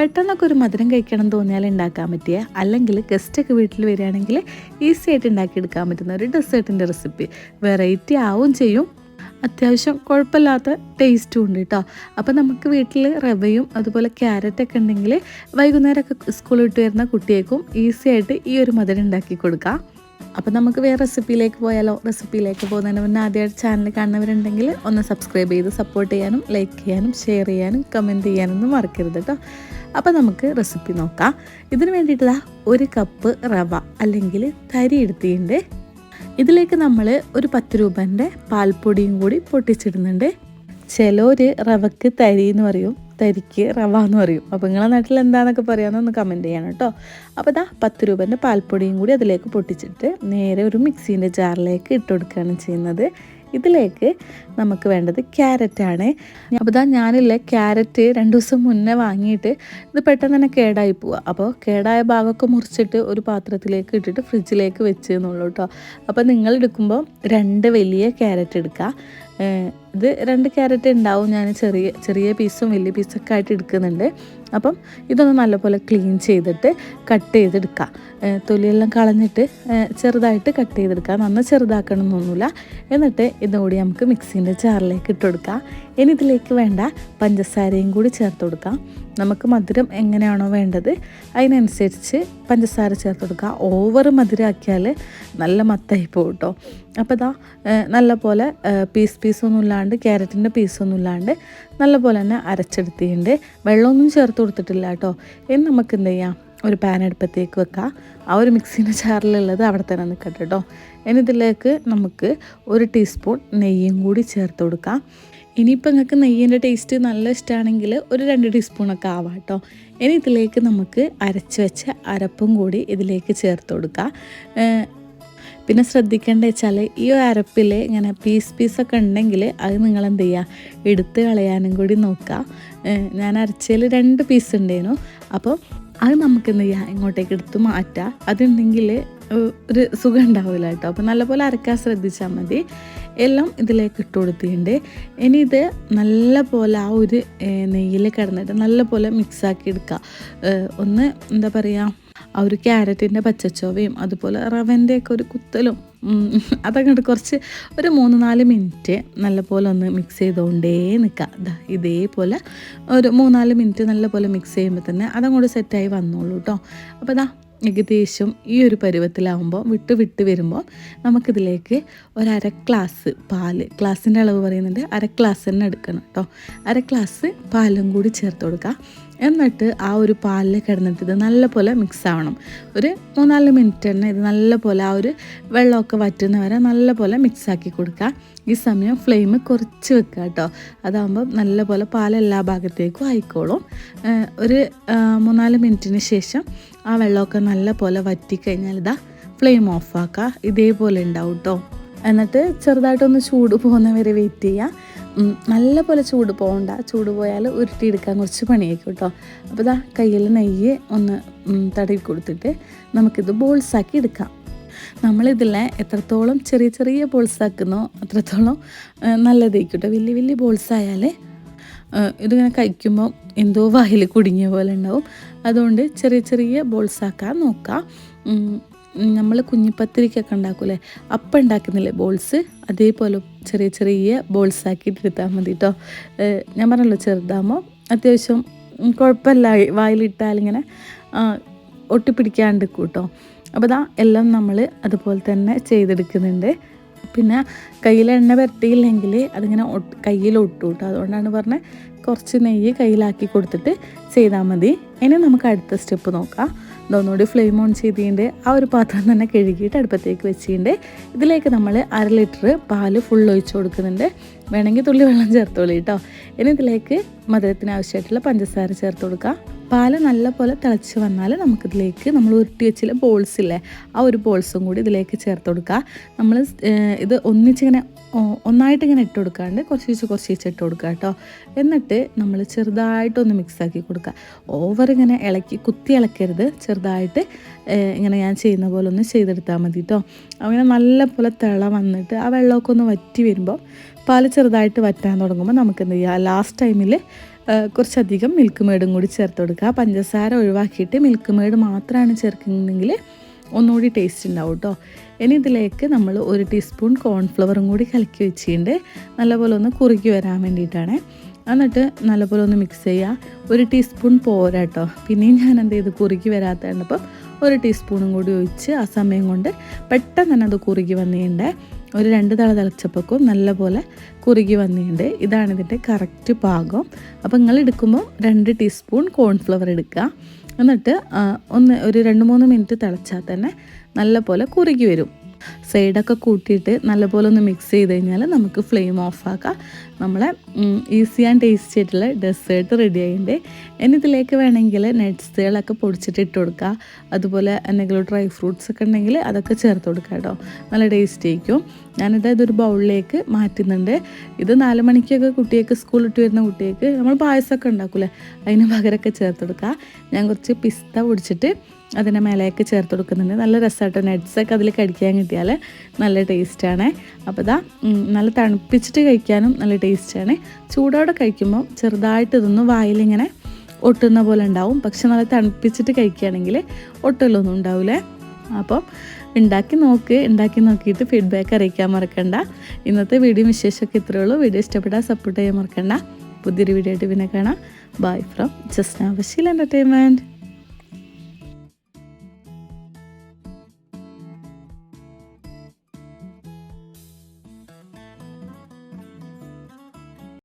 പെട്ടെന്നൊക്കെ ഒരു മധുരം കഴിക്കണം തോന്നിയാൽ ഉണ്ടാക്കാൻ പറ്റിയ അല്ലെങ്കിൽ ഗസ്റ്റൊക്കെ വീട്ടിൽ വരികയാണെങ്കിൽ ഈസി ആയിട്ട് ഉണ്ടാക്കിയെടുക്കാൻ പറ്റുന്ന ഒരു ഡെസേർട്ടിന്റെ റെസിപ്പി വെറൈറ്റി ആവും ചെയ്യും. അത്യാവശ്യം കുഴപ്പമില്ലാത്ത ടേസ്റ്റും ഉണ്ട് കേട്ടോ. അപ്പോൾ നമുക്ക് വീട്ടിൽ റവയും അതുപോലെ ക്യാരറ്റൊക്കെ ഉണ്ടെങ്കിൽ വൈകുന്നേരമൊക്കെ സ്കൂളിൽ വിട്ട് വരുന്ന കുട്ടിയേക്കും ഈസി ആയിട്ട് ഈ ഒരു മധുരം ഉണ്ടാക്കി കൊടുക്കാം. അപ്പോൾ നമുക്ക് വേറെ റെസിപ്പിയിലേക്ക് പോയാലോ? റെസിപ്പിയിലേക്ക് പോകുന്നതിന് മുന്നേ ആദ്യമായിട്ട് ചാനൽ കാണുന്നവരുണ്ടെങ്കിൽ ഒന്ന് സബ്സ്ക്രൈബ് ചെയ്ത് സപ്പോർട്ട് ചെയ്യാനും ലൈക്ക് ചെയ്യാനും ഷെയർ ചെയ്യാനും കമന്റ് ചെയ്യാനൊന്നും മറക്കരുത് കേട്ടോ അപ്പോൾ നമുക്ക് റെസിപ്പി നോക്കാം. ഇതിന് വേണ്ടിയിട്ടുള്ള ഒരു കപ്പ് റവ അല്ലെങ്കിൽ തരി എടുത്തിട്ടുണ്ട്. ഇതിലേക്ക് നമ്മൾ ഒരു പത്ത് രൂപന്റെ പാൽപ്പൊടിയും കൂടി പൊട്ടിച്ചിടുന്നുണ്ട്. ചിലർ റവക്ക് തരി എന്ന് പറയും തരിക്ക് റവ എന്ന് പറയും. അപ്പോൾ നിങ്ങളെ നാട്ടിൽ എന്താണെന്നൊക്കെ പറയാമെന്നൊന്ന് കമന്റ് ചെയ്യണം കേട്ടോ. അപ്പോൾ ഇതാ പത്ത് രൂപേന്റെ പാൽപ്പൊടിയും കൂടി അതിലേക്ക് പൊട്ടിച്ചിട്ട് നേരെ ഒരു മിക്സീന്റെ ജാറിലേക്ക് ഇട്ട് കൊടുക്കുകയാണ് ചെയ്യുന്നത്. ഇതിലേക്ക് നമുക്ക് വേണ്ടത് ക്യാരറ്റാണ് അപ്പോൾ ഇതാ ഞാനില്ല ക്യാരറ്റ് രണ്ട് ദിവസം മുന്നേ വാങ്ങിയിട്ട് ഇത് പെട്ടെന്ന് തന്നെ കേടായി പോവുക അപ്പോൾ കേടായ ഭാഗമൊക്കെ മുറിച്ചിട്ട് ഒരു പാത്രത്തിലേക്ക് ഇട്ടിട്ട് ഫ്രിഡ്ജിലേക്ക് വെച്ച് എന്നുള്ളൂ കേട്ടോ. അപ്പോൾ നിങ്ങൾ എടുക്കുമ്പോൾ രണ്ട് വലിയ ക്യാരറ്റ് എടുക്കുക. ഇത് രണ്ട് ക്യാരറ്റ് ഉണ്ടാവും. ഞാൻ ചെറിയ ചെറിയ പീസും വലിയ പീസൊക്കെ ആയിട്ട് എടുക്കുന്നുണ്ട്. അപ്പം ഇതൊന്ന് നല്ലപോലെ ക്ലീൻ ചെയ്തിട്ട് കട്ട് ചെയ്തെടുക്കുക തൊലിയെല്ലാം കളഞ്ഞിട്ട് ചെറുതായിട്ട് കട്ട് ചെയ്തെടുക്കുക നന്ന ചെറുതാക്കണം എന്നൊന്നുമില്ല എന്നിട്ട് ഇതുകൂടി നമുക്ക് മിക്സീന്റെ ജാറിലേക്ക് ഇട്ട് കൊടുക്കാം. ഇനി ഇതിലേക്ക് വേണ്ട പഞ്ചസാരയും കൂടി ചേർത്ത് കൊടുക്കാം. നമുക്ക് മധുരം എങ്ങനെയാണോ വേണ്ടത് അതിനനുസരിച്ച് പഞ്ചസാര ചേർത്ത് കൊടുക്കുക ഓവർ മധുരമാക്കിയാൽ നല്ല മത്തായി പോകും കേട്ടോ അപ്പോൾ ഇതാ നല്ല പോലെ പീസ് പീസൊന്നും ഇല്ലാണ്ട് ക്യാരറ്റിന്റെ പീസൊന്നും ഇല്ലാണ്ട് നല്ല പോലെ തന്നെ അരച്ചെടുത്തിട്ടുണ്ട്. വെള്ളമൊന്നും ചേർത്ത് കൊടുത്തിട്ടില്ല കേട്ടോ. ഇനി നമുക്ക് എന്ത് ചെയ്യാം? ഒരു പാൻ അടുപ്പത്തേക്ക് വെക്കാം. ആ ഒരു മിക്സിന്റെ ചാറിലുള്ളത് അവിടെ തന്നെ നിൽക്കട്ടെ കേട്ടോ. ഇനി ഇതിലേക്ക് നമുക്ക് ഒരു ടീസ്പൂൺ നെയ്യും കൂടി ചേർത്ത് കൊടുക്കാം. ഇനിയിപ്പോൾ നിങ്ങൾക്ക് നെയ്യിന്റെ ടേസ്റ്റ് നല്ല ഇഷ്ടമാണെങ്കിൽ ഒരു രണ്ട് ടീസ്പൂണൊക്കെ ആവാം കേട്ടോ. ഇനി ഇതിലേക്ക് നമുക്ക് അരച്ച് വെച്ച അരപ്പും കൂടി ഇതിലേക്ക് ചേർത്ത് കൊടുക്കാം. പിന്നെ ശ്രദ്ധിക്കേണ്ടത് വെച്ചാൽ ഈ അരപ്പിൽ ഇങ്ങനെ പീസ് പീസൊക്കെ ഉണ്ടെങ്കിൽ അത് നിങ്ങൾ എന്ത് ചെയ്യുക എടുത്ത് കളയാനും കൂടി നോക്കുക ഞാൻ അരച്ചതിൽ രണ്ട് പീസ് ഉണ്ടായിരുന്നു അപ്പോൾ അത് നമുക്ക് എന്ത് ചെയ്യുക ഇങ്ങോട്ടേക്ക് എടുത്ത് മാറ്റാം. അതുണ്ടെങ്കിൽ ഒരു സുഖം ഉണ്ടാവില്ല കേട്ടോ. അപ്പോൾ നല്ലപോലെ അരക്കാൻ ശ്രദ്ധിച്ചാൽ മതി. എല്ലാം ഇതിലേക്ക് ഇട്ട് കൊടുത്തിട്ടുണ്ട്. ഇനി ഇത് നല്ല പോലെ ആ ഒരു നെയ്യിൽ കിടന്നിട്ട് നല്ല പോലെ മിക്സാക്കി എടുക്കുക ഒന്ന് എന്താ പറയുക ആ ഒരു ക്യാരറ്റിന്റെ പച്ചച്ചോവയും അതുപോലെ റവന്റെയൊക്കെ ഒരു കുത്തലും അതങ്ങോട്ട് കുറച്ച് ഒരു മൂന്ന് നാല് മിനിറ്റ് നല്ലപോലെ ഒന്ന് മിക്സ് ചെയ്തുകൊണ്ടേ നിൽക്കുക. ഇതേപോലെ ഒരു മൂന്നാൽ മിനിറ്റ് നല്ലപോലെ മിക്സ് ചെയ്യുമ്പോൾ തന്നെ അതങ്ങോട്ട് സെറ്റായി വന്നോളൂ കേട്ടോ അപ്പോൾ അതാ ഏകദേശം ഈ ഒരു പരുവത്തിലാവുമ്പോൾ വിട്ട് വിട്ട് വരുമ്പോൾ നമുക്കിതിലേക്ക് ഒരര ഗ്ലാസ് പാൽ ഗ്ലാസിന്റെ അളവ് പറയുന്നുണ്ട് അര ഗ്ലാസ് തന്നെ എടുക്കണം കേട്ടോ അര ഗ്ലാസ് പാലും കൂടി ചേർത്ത് കൊടുക്കുക. എന്നിട്ട് ആ ഒരു പാലിൽ കിടന്നിട്ട് ഇത് നല്ലപോലെ മിക്സ് ആവണം. ഒരു മൂന്നാൽ മിനിറ്റ് തന്നെ ഇത് നല്ലപോലെ ആ ഒരു വെള്ളമൊക്കെ വറ്റുന്ന വരെ നല്ലപോലെ മിക്സ് ആക്കി കൊടുക്കുക. ഈ സമയം ഫ്ലെയിം കുറച്ച് വെക്കുക കേട്ടോ. അതാകുമ്പോൾ നല്ലപോലെ പാൽ എല്ലാ ഭാഗത്തേക്കും ആയിക്കോളും. ഒരു മൂന്നാൽ മിനിറ്റിന് ശേഷം ആ വെള്ളമൊക്കെ നല്ലപോലെ വറ്റിക്കഴിഞ്ഞാൽ ഇതാ ഫ്ലെയിം ഓഫാക്കുക ഇതേപോലെ ഉണ്ടാവും കേട്ടോ. എന്നിട്ട് ചെറുതായിട്ടൊന്ന് ചൂട് പോകുന്നവരെ വെയിറ്റ് ചെയ്യുക. നല്ല പോലെ ചൂട് പോകണ്ട ചൂട് പോയാൽ ഉരുട്ടിയെടുക്കാൻ കുറച്ച് പണിയായിരിക്കും കേട്ടോ. അപ്പോൾ ഇതാ കയ്യിൽ നെയ്യ് ഒന്ന് തടവി കൊടുത്തിട്ട് നമുക്കിത് ബോൾസാക്കി എടുക്കാം. നമ്മളിതിലെ എത്രത്തോളം ചെറിയ ചെറിയ ബോൾസ് ആക്കുന്നോ അത്രത്തോളം നല്ലതായിരിക്കും കേട്ടോ. വലിയ വലിയ ബോൾസ് ആയാൽ ഇതിങ്ങനെ കഴിക്കുമ്പോൾ എന്തോ വായിൽ കുടുങ്ങിയ പോലെ ഉണ്ടാവും. അതുകൊണ്ട് ചെറിയ ചെറിയ ബോൾസ് ആക്കാൻ നോക്കാം നമ്മൾ കുഞ്ഞിപ്പത്തിരിക്കൊക്കെ ഉണ്ടാക്കൂലേ? അപ്പം ഉണ്ടാക്കുന്നില്ലേ ബോൾസ്? അതേപോലെ ചെറിയ ചെറിയ ബോൾസ് ആക്കിയിട്ട് എടുത്താൽ മതി കേട്ടോ ഞാൻ പറഞ്ഞല്ലോ ചെറുതാകുമ്പോൾ അത്യാവശ്യം കുഴപ്പമില്ല. വായിലിട്ടാൽ ഇങ്ങനെ ഒട്ടിപ്പിടിക്കാണ്ട് കേട്ടോ അപ്പോൾ ഇതാ എല്ലാം നമ്മൾ അതുപോലെ തന്നെ ചെയ്തെടുക്കുന്നുണ്ട്. പിന്നെ കയ്യിൽ എണ്ണ പുരട്ടിയില്ലെങ്കിൽ അതിങ്ങനെ കയ്യിൽ ഒട്ടു കേട്ടോ അതുകൊണ്ടാണ് പറഞ്ഞത് കുറച്ച് നെയ്യ് കയ്യിലാക്കി കൊടുത്തിട്ട് ചെയ്താൽ മതി. ഇനി നമുക്ക് അടുത്ത സ്റ്റെപ്പ് നോക്കാം. ഇതൊന്നുകൂടി ഫ്ലെയിം ഓൺ ചെയ്തിട്ടുണ്ട് ആ ഒരു പാത്രം തന്നെ കഴുകിയിട്ട് അടുപ്പത്തേക്ക് വെച്ചിട്ടുണ്ട് ഇതിലേക്ക് നമ്മൾ അര ലിറ്റർ പാൽ ഫുൾ ഒഴിച്ചു കൊടുക്കുന്നുണ്ട്. വേണമെങ്കിൽ തുള്ളി വെള്ളം ചേർത്തോളി കേട്ടോ ഇനി ഇതിലേക്ക് മധുരത്തിന് ആവശ്യമായിട്ടുള്ള പഞ്ചസാര ചേർത്ത് കൊടുക്കുക. പാൽ നല്ല പോലെ തിളച്ച് വന്നാൽ നമുക്കിതിലേക്ക് നമ്മൾ ഉരുട്ടി വെച്ചില്ല ബോൾസ് ഇല്ലേ ആ ഒരു ബോൾസും കൂടി ഇതിലേക്ക് ചേർത്ത് കൊടുക്കുക. നമ്മൾ ഇത് ഒന്നിച്ചിങ്ങനെ ഒന്നായിട്ട് ഇങ്ങനെ ഇട്ട് കൊടുക്കാണ്ട് കുറച്ച് കുറച്ച് ഇട്ട് കൊടുക്കുക കേട്ടോ. എന്നിട്ട് നമ്മൾ ചെറുതായിട്ടൊന്ന് മിക്സാക്കി കൊടുക്കുക. ഓവർ ഇങ്ങനെ ഇളക്കി കുത്തി ഇളക്കരുത്. ചെറുതായിട്ട് ഇങ്ങനെ ഞാൻ ചെയ്യുന്ന പോലെ ഒന്ന് ചെയ്തെടുത്താൽ മതി കേട്ടോ. അങ്ങനെ നല്ല പോലെ തിള വന്നിട്ട് ആ വെള്ളമൊക്കെ ഒന്ന് വറ്റി വരുമ്പോൾ പാൽ ചെറുതായിട്ട് വറ്റാൻ തുടങ്ങുമ്പോൾ നമുക്ക് എന്ത് ചെയ്യുക ലാസ്റ്റ് ടൈമിൽ കുറച്ചധികം മിൽക്ക് മേഡും കൂടി ചേർത്ത് കൊടുക്കുക. പഞ്ചസാര ഒഴിവാക്കിയിട്ട് മിൽക്ക് മേഡ് മാത്രമാണ് ചേർക്കുന്നതെങ്കിൽ ഒന്നുകൂടി ടേസ്റ്റ് ഉണ്ടാവും കേട്ടോ ഇനി ഇതിലേക്ക് നമ്മൾ ഒരു ടീസ്പൂൺ കോൺഫ്ലവറും കൂടി കലക്കി വെച്ചിട്ടുണ്ട്. നല്ലപോലെ ഒന്ന് കുറുക്കി വരാൻ വേണ്ടിയിട്ടാണ്. എന്നിട്ട് നല്ലപോലെ ഒന്ന് മിക്സ് ചെയ്യുക. ഒരു ടീസ്പൂൺ പോരാ കേട്ടോ പിന്നെയും ഞാൻ എന്ത് ചെയ്ത്? കുറുക്കി വരാത്ത കണ്ടപ്പോൾ ഒരു ടീസ്പൂണും കൂടി ഒഴിച്ച് ആ സമയം കൊണ്ട് പെട്ടെന്ന് തന്നെ അത് കുറുകി വന്നിട്ടുണ്ട് ഒരു രണ്ട് തള തിളച്ചപ്പോഴേക്കും നല്ലപോലെ കുറുകി വന്നിട്ടുണ്ട്. ഇതാണ് ഇതിന്റെ കറക്റ്റ് പാകം. അപ്പോൾ നിങ്ങൾ എടുക്കുമ്പോൾ രണ്ട് ടീസ്പൂൺ കോൺഫ്ലവർ എടുക്കുക. എന്നിട്ട് ഒന്ന് ഒരു രണ്ട് മൂന്ന് മിനിറ്റ് തിളച്ചാൽ തന്നെ നല്ലപോലെ കുറുകി വരും. സൈഡൊക്കെ കൂട്ടിയിട്ട് നല്ലപോലെ ഒന്ന് മിക്സ് ചെയ്ത് കഴിഞ്ഞാൽ നമുക്ക് ഫ്ലെയിം ഓഫാക്കാം നമ്മളെ ഈസി ആൻഡ് ടേസ്റ്റി ആയിട്ടുള്ള ഡെസേർട്ട് റെഡി ആയിട്ടുണ്ട്. ഇനി ഇതിലേക്ക് വേണമെങ്കിൽ നട്ട്സുകളൊക്കെ പൊടിച്ചിട്ട് ഇട്ട് കൊടുക്കുക അതുപോലെ എന്തെങ്കിലും ഡ്രൈ ഫ്രൂട്ട്സ് ഒക്കെ ഉണ്ടെങ്കിൽ അതൊക്കെ ചേർത്ത് കൊടുക്കുക കേട്ടോ നല്ല ടേസ്റ്റ് ആയിരിക്കും. ഞാനിത് ഇതൊരു ബൗളിലേക്ക് മാറ്റുന്നുണ്ട്. ഇത് നാല് മണിക്കൊക്കെ കുട്ടിയൊക്കെ സ്കൂളിട്ട് വരുന്ന കുട്ടികൾക്ക് നമ്മൾ പായസമൊക്കെ ഉണ്ടാക്കൂലേ അതിന് പകരമൊക്കെ ചേർത്ത് കൊടുക്കുക ഞാൻ കുറച്ച് പിസ്ത പൊടിച്ചിട്ട് അതിന്റെ മേലെയൊക്കെ ചേർത്ത് കൊടുക്കുന്നുണ്ട്. നല്ല രസമായിട്ട് നട്ട്സൊക്കെ അതിൽ കടിക്കാൻ കിട്ടിയാൽ നല്ല ടേസ്റ്റാണ്. അപ്പോൾ ഇതാ നല്ല തണുപ്പിച്ചിട്ട് കഴിക്കാനും നല്ല ടേസ്റ്റാണ്. ചൂടോടെ കഴിക്കുമ്പോൾ ചെറുതായിട്ട് ഇതൊന്ന് വായിലിങ്ങനെ ഒട്ടുന്ന പോലെ ഉണ്ടാവും. പക്ഷെ നല്ല തണുപ്പിച്ചിട്ട് കഴിക്കുകയാണെങ്കിൽ ഒട്ടലൊന്നും ഉണ്ടാവില്ല അപ്പം ഉണ്ടാക്കി നോക്ക് ഉണ്ടാക്കി നോക്കിയിട്ട് ഫീഡ്ബാക്ക് അറിയിക്കാൻ മറക്കണ്ട. ഇന്നത്തെ വീഡിയോ വിശേഷമൊക്കെ ഇത്രയേ ഉള്ളൂ. വീഡിയോ ഇഷ്ടപ്പെട്ടാൽ സപ്പോർട്ട് ചെയ്യാൻ മറക്കണ്ട. പുതിയൊരു വീഡിയോ ആയിട്ട് പിന്നെ കാണാം. Bye from just Basheel entertainment